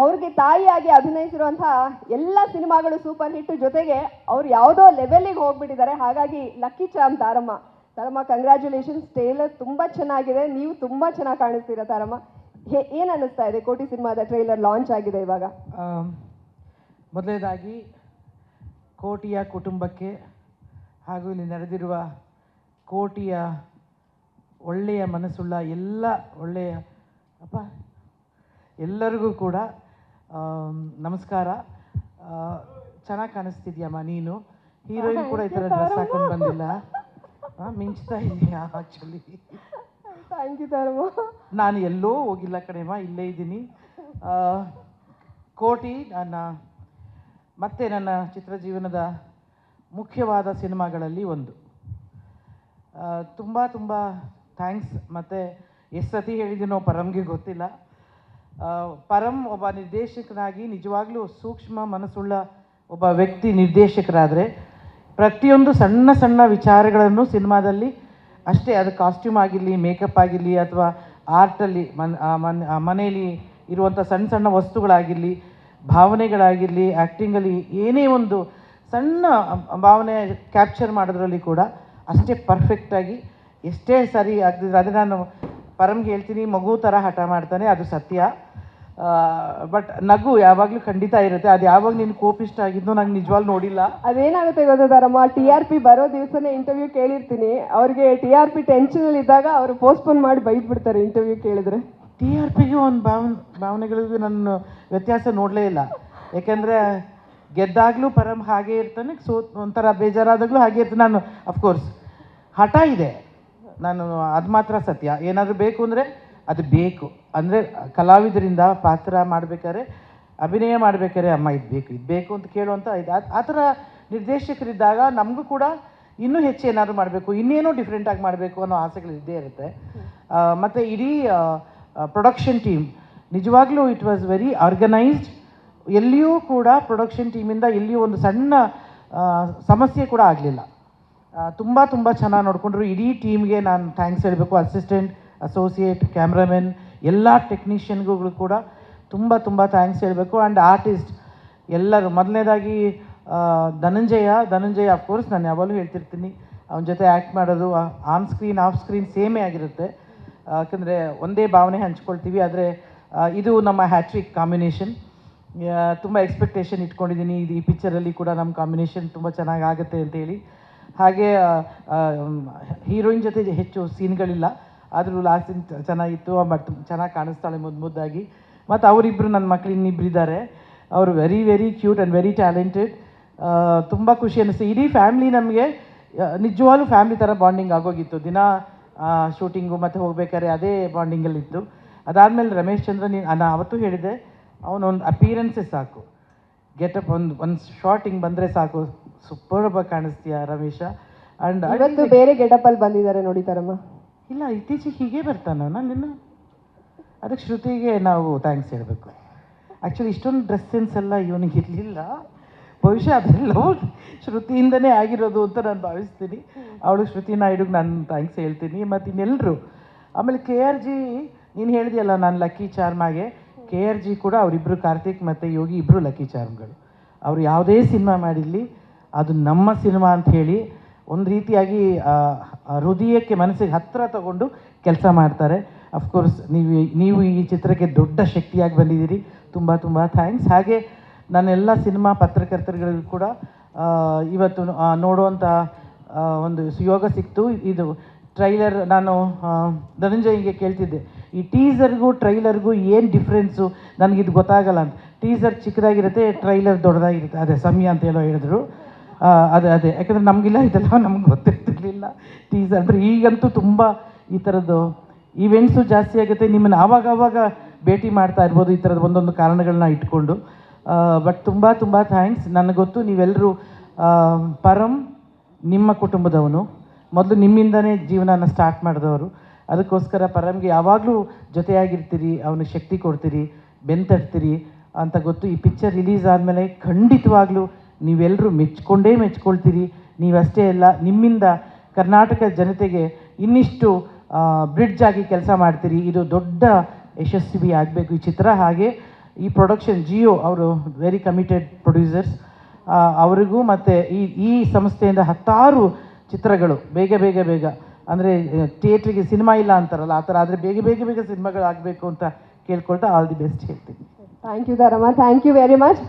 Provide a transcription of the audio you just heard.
ಅವ್ರಿಗೆ ತಾಯಿಯಾಗಿ ಅಭಿನಯಿಸಿರುವಂತಹ ಎಲ್ಲ ಸಿನಿಮಾಗಳು ಸೂಪರ್ ಹಿಟ್ ಜೊತೆಗೆ ಅವ್ರು ಯಾವುದೋ ಲೆವೆಲಿಗೆ ಹೋಗ್ಬಿಟ್ಟಿದ್ದಾರೆ. ಹಾಗಾಗಿ ಲಕ್ಕಿ ಚಾಮ್ ತಾರಮ್ಮ. ತಾರಮ್ಮ ಕಂಗ್ರ್ಯಾಚುಲೇಷನ್ಸ್ ಟ್ರೇಲರ್ ತುಂಬಾ ಚೆನ್ನಾಗಿದೆ. ನೀವು ತುಂಬಾ ಚೆನ್ನಾಗಿ ಕಾಣಿಸ್ತೀರಾ ತಾರಮ್ಮ. ಹೇ- ಏನ್ ಅನ್ನಿಸ್ತಾ ಇದೆ? ಕೋಟಿ ಸಿನಿಮಾದ ಟ್ರೈಲರ್ ಲಾಂಚ್ ಆಗಿದೆ ಇವಾಗ. ಮೊದಲನೇದಾಗಿ ಕೋಟಿಯ ಕುಟುಂಬಕ್ಕೆ ಹಾಗೂ ಇಲ್ಲಿ ನಡೆದಿರುವ ಕೋಟಿಯ ಒಳ್ಳೆಯ ಮನಸ್ಸುಳ್ಳ ಎಲ್ಲ ಒಳ್ಳೆಯ, ಅಪ್ಪ, ಎಲ್ಲರಿಗೂ ಕೂಡ ನಮಸ್ಕಾರ. ಚೆನ್ನಾಗಿ ಕಾಣಿಸ್ತಿದ್ಯಮ್ಮ ನೀನು? ಹೀರೋಯಿನ್ ಕೂಡ ಈ ಥರ ಡ್ರೆಸ್ ಹಾಕೊಂಡು ಬಂದಿಲ್ಲ. ಮಿಂಚ್ತಾ ಇದೆಯಾ ಆ್ಯಕ್ಚುಲಿ ನಾನು ಎಲ್ಲೋ ಹೋಗಿಲ್ಲ ಕಣೆಮ್ಮ ಇಲ್ಲೇ ಇದ್ದೀನಿ. ಕೋಟಿ ನನ್ನ ಮತ್ತೆ ನನ್ನ ಚಿತ್ರಜೀವನದ ಮುಖ್ಯವಾದ ಸಿನಿಮಾಗಳಲ್ಲಿ ಒಂದು. ತುಂಬ ತುಂಬ ಥ್ಯಾಂಕ್ಸ್ ಮತ್ತು ಎಷ್ಟು ಸತಿ ಹೇಳಿದ್ದೀನೋ ಪರಮ್ಗೆ ಗೊತ್ತಿಲ್ಲ. ಆ, ಪರಮ್ ಒಬ್ಬ ನಿರ್ದೇಶಕನಾಗಿ ನಿಜವಾಗ್ಲೂ ಸೂಕ್ಷ್ಮ ಮನಸ್ಸುಳ್ಳ ಒಬ್ಬ ವ್ಯಕ್ತಿ ನಿರ್ದೇಶಕರಾದರೆ ಪ್ರತಿಯೊಂದು ಸಣ್ಣ ಸಣ್ಣ ವಿಚಾರಗಳನ್ನು ಸಿನಿಮಾದಲ್ಲಿ ಅಷ್ಟೇ ಅದು ಕಾಸ್ಟ್ಯೂಮ್ ಆಗಿರಲಿ ಮೇಕಪ್ ಆಗಿರಲಿ ಅಥವಾ ಆರ್ಟಲ್ಲಿ ಮನ್ ಮನ್ ಮನೆಯಲ್ಲಿ ಇರುವಂಥ ಸಣ್ಣ ಸಣ್ಣ ವಸ್ತುಗಳಾಗಿರಲಿ ಭಾವನೆಗಳಾಗಿರಲಿ ಆ್ಯಕ್ಟಿಂಗಲ್ಲಿ ಏನೇ ಒಂದು ಸಣ್ಣ ಭಾವನೆ ಕ್ಯಾಪ್ಚರ್ ಮಾಡೋದ್ರಲ್ಲಿ ಕೂಡ ಅಷ್ಟೇ ಪರ್ಫೆಕ್ಟಾಗಿ ಎಷ್ಟೇ ಸರಿ ಆಗ್ತಿದ್ರೆ ಅದೇ ನಾನು ಪರಮ್ಗೆ ಹೇಳ್ತೀನಿ ಮಗು ಥರ ಹಠ ಮಾಡ್ತಾನೆ ಅದು ಸತ್ಯ. ಬಟ್ ನಗು ಯಾವಾಗಲೂ ಖಂಡಿತ ಇರುತ್ತೆ. ಅದು ಯಾವಾಗ ನೀನು ಕೋಪಿಷ್ಟ ಆಗಿದ್ದು ನಂಗೆ ನಿಜವಾಗ್ಲೂ ನೋಡಿಲ್ಲ. ಅದೇನಾಗುತ್ತೆ ಗೊತ್ತಾ ತಾರಮ್ಮ ಟಿ ಆರ್ ಪಿ ಬರೋ ದಿವಸನೇ ಇಂಟರ್ವ್ಯೂ ಕೇಳಿರ್ತೀನಿ. ಅವ್ರಿಗೆ ಟಿ ಆರ್ ಪಿ ಟೆನ್ಷನಲ್ಲಿ ಇದ್ದಾಗ ಅವರು ಪೋಸ್ಟ್ಪೋನ್ ಮಾಡಿ ಬೈದ್ಬಿಡ್ತಾರೆ ಇಂಟರ್ವ್ಯೂ ಕೇಳಿದ್ರೆ. ಟಿ ಆರ್ ಪಿಗೆ ಒಂದು ಭಾವನೆ ಭಾವನೆಗಳಿಗೂ ನನ್ನ ವ್ಯತ್ಯಾಸ ನೋಡಲೇ ಇಲ್ಲ. ಯಾಕೆಂದರೆ ಗೆದ್ದಾಗಲೂ ಪರಂ ಹಾಗೆ ಇರ್ತಾನೆ ಸೋತ್ ಒಂಥರ ಬೇಜಾರಾದಾಗಲೂ ಹಾಗೆ ಇರ್ತಾನೆ. ನಾನು ಅಫ್ಕೋರ್ಸ್ ಹಠ ಇದೆ. ನಾನು ಅದು ಮಾತ್ರ ಸತ್ಯ. ಏನಾದರೂ ಬೇಕು ಅಂದರೆ ಅದು ಬೇಕು. ಅಂದರೆ ಕಲಾವಿದರಿಂದ ಪಾತ್ರ ಮಾಡಬೇಕಾದ್ರೆ, ಅಭಿನಯ ಮಾಡಬೇಕಾದ್ರೆ ಅಮ್ಮ ಇದು ಬೇಕು ಇದು ಬೇಕು ಅಂತ ಕೇಳುವಂಥ ಇದು. ಆ- ಥರ ನಿರ್ದೇಶಕರಿದ್ದಾಗ ನಮಗೂ ಕೂಡ ಇನ್ನೂ ಹೆಚ್ಚು ಏನಾದರೂ ಮಾಡಬೇಕು, ಇನ್ನೇನೋ ಡಿಫ್ರೆಂಟಾಗಿ ಮಾಡಬೇಕು ಅನ್ನೋ ಆಸೆಗಳು ಇದ್ದೇ ಇರುತ್ತೆ. ಮತ್ತು ಇಡೀ ಪ್ರೊಡಕ್ಷನ್ ಟೀಮ್ ನಿಜವಾಗ್ಲೂ ಇಟ್ ವಾಸ್ ವೆರಿ ಆರ್ಗನೈಸ್ಡ್ ಎಲ್ಲಿಯೂ ಕೂಡ ಪ್ರೊಡಕ್ಷನ್ ಟೀಮಿಂದ ಎಲ್ಲಿಯೂ ಒಂದು ಸಣ್ಣ ಸಮಸ್ಯೆ ಕೂಡ ಆಗಲಿಲ್ಲ. ತುಂಬ ತುಂಬ ಚೆನ್ನಾಗಿ ನೋಡಿಕೊಂಡ್ರು. ಇಡೀ ಟೀಮ್ಗೆ ನಾನು ಥ್ಯಾಂಕ್ಸ್ ಹೇಳಬೇಕು. ಅಸಿಸ್ಟೆಂಟ್ ಅಸೋಸಿಯೇಟ್ ಕ್ಯಾಮ್ರಾಮೆನ್ ಎಲ್ಲ ಟೆಕ್ನಿಷಿಯನ್ಗಳು ಕೂಡ ತುಂಬ ತುಂಬ ಥ್ಯಾಂಕ್ಸ್ ಹೇಳಬೇಕು. ಆ್ಯಂಡ್ ಆರ್ಟಿಸ್ಟ್ ಎಲ್ಲರೂ, ಮೊದಲನೇದಾಗಿ ಧನಂಜಯ. ಧನಂಜಯ ಅಫ್ಕೋರ್ಸ್ ನಾನು ಯಾವಾಗಲೂ ಹೇಳ್ತಿರ್ತೀನಿ. ಅವನ ಜೊತೆ ಆ್ಯಕ್ಟ್ ಮಾಡೋದು ಆನ್ ಸ್ಕ್ರೀನ್ ಆಫ್ ಸ್ಕ್ರೀನ್ ಸೇಮೇ ಆಗಿರುತ್ತೆ. ಯಾಕಂದರೆ ಒಂದೇ ಭಾವನೆ ಹಂಚ್ಕೊಳ್ತೀವಿ. ಆದರೆ ಇದು ನಮ್ಮ ಹ್ಯಾಟ್ರಿಕ್ ಕಾಂಬಿನೇಷನ್ ತುಂಬ ಎಕ್ಸ್ಪೆಕ್ಟೇಷನ್ ಇಟ್ಕೊಂಡಿದ್ದೀನಿ. ಇದು ಈ ಪಿಕ್ಚರಲ್ಲಿ ಕೂಡ ನಮ್ಮ ಕಾಂಬಿನೇಷನ್ ತುಂಬ ಚೆನ್ನಾಗಿ ಆಗುತ್ತೆ ಅಂತೇಳಿ. ಹಾಗೆ ಹೀರೋಯಿನ್ ಜೊತೆ ಹೆಚ್ಚು ಸೀನ್ಗಳಿಲ್ಲ. ಆದರೂ ಲಾಸ್ಟ್ ಸೀನ್ ಚೆನ್ನಾಗಿತ್ತು. ಬಟ್ ಚೆನ್ನಾಗಿ ಕಾಣಿಸ್ತಾಳೆ ಮುದ್ದು ಮುದ್ದಾಗಿ. ಮತ್ತು ಅವರಿಬ್ಬರು ನನ್ನ ಮಕ್ಕಳು ಇನ್ನಿಬ್ಬರಿದ್ದಾರೆ ಅವರು very very cute and very talented ತುಂಬ ಖುಷಿ ಅನ್ನಿಸ್ತು ಇಡೀ ಫ್ಯಾಮ್ಲಿ ನಮಗೆ ನಿಜವಾಗ್ಲೂ ಫ್ಯಾಮ್ಲಿ ಥರ ಬಾಂಡಿಂಗ್ ಆಗೋಗಿತ್ತು. ದಿನ ಶೂಟಿಂಗು ಮತ್ತು ಹೋಗ್ಬೇಕಾದ್ರೆ ಅದೇ ಬಾಂಡಿಂಗಲ್ಲಿತ್ತು ಅದಾದಮೇಲೆ ರಮೇಶ್ ಚಂದ್ರ ನೀನು ನಾನು ಅವತ್ತು ಹೇಳಿದೆ ಅವನೊಂದು ಅಪಿಯರೆನ್ಸೇ ಸಾಕು. ಗೆಟಪ್ ಒಂದು ಒಂದು ಶಾರ್ಟ್ ಹಿಂಗೆ ಬಂದರೆ ಸಾಕು. ಸೂಪರ್ಬಾಗಿ ಕಾಣಿಸ್ತೀಯ ರಮೇಶ? ಆ್ಯಂಡ್ ಇವತ್ತು ಬೇರೆ ಗೆಟಪ್ ಅಲ್ಲಿ ಬಂದಿದ್ದಾರೆ ನೋಡಿ ತಾರಮ್ಮ. ಇಲ್ಲ ಇತ್ತೀಚೆಗೆ ಹೀಗೆ ಬರ್ತಾನ ನಿನ್ನ ಅದಕ್ಕೆ ಶ್ರುತಿಗೆ ನಾವು ಥ್ಯಾಂಕ್ಸ್ ಹೇಳಬೇಕು. ಆ್ಯಕ್ಚುಲಿ ಇಷ್ಟೊಂದು ಡ್ರೆಸ್ ಸೆನ್ಸ್ ಎಲ್ಲ ಇವನಿಗೆ ಇರಲಿಲ್ಲ. ಬಹುಶಃ ಅದೆಲ್ಲವೂ ಶ್ರುತಿಯಿಂದನೇ ಆಗಿರೋದು ಅಂತ ನಾನು ಭಾವಿಸ್ತೀನಿ. ಅವಳು ಶ್ರುತಿ ನಾಯ್ಡುಗೆ ನಾನು ಥ್ಯಾಂಕ್ಸ್ ಹೇಳ್ತೀನಿ. ಮತ್ತು ಇನ್ನೆಲ್ಲರೂ ಆಮೇಲೆ ಕೆ ಆರ್ ಜಿ ನೀನು ಹೇಳಿದೆಯಲ್ಲ ನಾನು ಲಕ್ಕಿ ಚಾರ್ಮಾಗೆ ಕೆ ಆರ್ ಜಿ ಕೂಡ ಅವರಿಬ್ಬರು ಕಾರ್ತಿಕ್ ಮತ್ತು ಯೋಗಿ ಇಬ್ಬರು ಲಕ್ಕಿ ಚಾರ್ಮ್ಗಳು. ಅವರು ಯಾವುದೇ ಸಿನಿಮಾ ಮಾಡಿರಲಿ, ಅದು ನಮ್ಮ ಸಿನಿಮಾ ಅಂತ ಹೇಳಿ ಒಂದು ರೀತಿಯಾಗಿ ಹೃದಯಕ್ಕೆ ಮನಸ್ಸಿಗೆ ಹತ್ತಿರ ತಗೊಂಡು ಕೆಲಸ ಮಾಡ್ತಾರೆ. ಅಫ್ಕೋರ್ಸ್ ನೀವು ನೀವು ಈ ಚಿತ್ರಕ್ಕೆ ದೊಡ್ಡ ಶಕ್ತಿಯಾಗಿ ಬಂದಿದ್ದೀರಿ. ತುಂಬ ತುಂಬ ಥ್ಯಾಂಕ್ಸ್ ಹಾಗೆ ನನ್ನೆಲ್ಲ ಸಿನಿಮಾ ಪತ್ರಕರ್ತರುಗಳಿಗೂ ಕೂಡ ಇವತ್ತು ನೋಡುವಂಥ ಒಂದು ಸುಯೋಗ ಸಿಕ್ತು. ಇದು ಟ್ರೈಲರ್ ನಾನು ಧನಂಜಯ್ಗೆ ಕೇಳ್ತಿದ್ದೆ. ಈ ಟೀಸರ್ಗೂ ಟ್ರೈಲರ್ಗೂ ಏನು ಡಿಫ್ರೆನ್ಸು ನನಗಿದು ಗೊತ್ತಾಗಲ್ಲ ಅಂತ. ಟೀಸರ್ ಚಿಕ್ಕದಾಗಿರುತ್ತೆ ಟ್ರೈಲರ್ ದೊಡ್ಡದಾಗಿರುತ್ತೆ. ಅದೇ, ಸಮಯ ಅಂತ ಹೇಳೋ ಹೇಳಿದ್ರು. ಅದೇ ಅದೇ. ಯಾಕಂದರೆ ನಮಗಿಲ್ಲ ಇದೆಲ್ಲ, ನಮ್ಗೆ ಗೊತ್ತಿರ್ತಿರ್ಲಿಲ್ಲ ಟೀಸರ್ ಅಂದರೆ ಈಗಂತೂ ತುಂಬ ಈ ಥರದ್ದು ಈವೆಂಟ್ಸು ಜಾಸ್ತಿ ಆಗುತ್ತೆ. ನಿಮ್ಮನ್ನು ಆವಾಗ ಆವಾಗ ಭೇಟಿ ಮಾಡ್ತಾ ಇರ್ಬೋದು ಈ ಥರದ ಒಂದೊಂದು ಕಾರಣಗಳನ್ನ ಇಟ್ಕೊಂಡು. ಬಟ್ ತುಂಬ ತುಂಬ ಥ್ಯಾಂಕ್ಸ್ ನನಗೆ ಗೊತ್ತು ನೀವೆಲ್ಲರೂ ಪರಂ ನಿಮ್ಮ ಕುಟುಂಬದವನು. ಮೊದಲು ನಿಮ್ಮಿಂದನೇ ಜೀವನನ ಸ್ಟಾರ್ಟ್ ಮಾಡಿದವರು. ಅದಕ್ಕೋಸ್ಕರ ಪರಮ್ಗೆ ಯಾವಾಗಲೂ ಜೊತೆಯಾಗಿರ್ತೀರಿ, ಅವನಿಗೆ ಶಕ್ತಿ ಕೊಡ್ತೀರಿ ಬೆಂತಡ್ತೀರಿ ಅಂತ ಗೊತ್ತು. ಈ ಪಿಕ್ಚರ್ ರಿಲೀಸ್ ಆದಮೇಲೆ ಖಂಡಿತವಾಗ್ಲೂ ನೀವೆಲ್ಲರೂ ಮೆಚ್ಕೊಂಡೇ ಮೆಚ್ಕೊಳ್ತೀರಿ. ನೀವಷ್ಟೇ ಅಲ್ಲ, ನಿಮ್ಮಿಂದ ಕರ್ನಾಟಕ ಜನತೆಗೆ ಇನ್ನಿಷ್ಟು ಬ್ರಿಡ್ಜ್ ಆಗಿ ಕೆಲಸ ಮಾಡ್ತೀರಿ. ಇದು ದೊಡ್ಡ ಯಶಸ್ವಿ ಆಗಬೇಕು ಈ ಚಿತ್ರ. ಹಾಗೆ ಈ ಪ್ರೊಡಕ್ಷನ್ ಜಿಯೋ ಅವರು ವೆರಿ ಕಮಿಟೆಡ್ ಪ್ರೊಡ್ಯೂಸರ್ಸ್ ಅವರಿಗೂ ಮತ್ತು ಈ ಈ ಸಂಸ್ಥೆಯಿಂದ ಹತ್ತಾರು ಚಿತ್ರಗಳು, ಬೇಗ ಬೇಗ ಬೇಗ ಅಂದರೆ ಥಿಯೇಟ್ರಿಗೆ ಸಿನಿಮಾ ಇಲ್ಲ ಅಂತಾರಲ್ಲ, ಆ ಥರ ಆದರೆ ಬೇಗ ಬೇಗ ಬೇಗ ಸಿನಿಮಾಗಳು ಆಗಬೇಕು ಅಂತ ಕೇಳ್ಕೊಳ್ತಾ ಆಲ್ ದಿ ಬೆಸ್ಟ್ ಹೇಳ್ತೀನಿ. Thank you Dharma thank you very much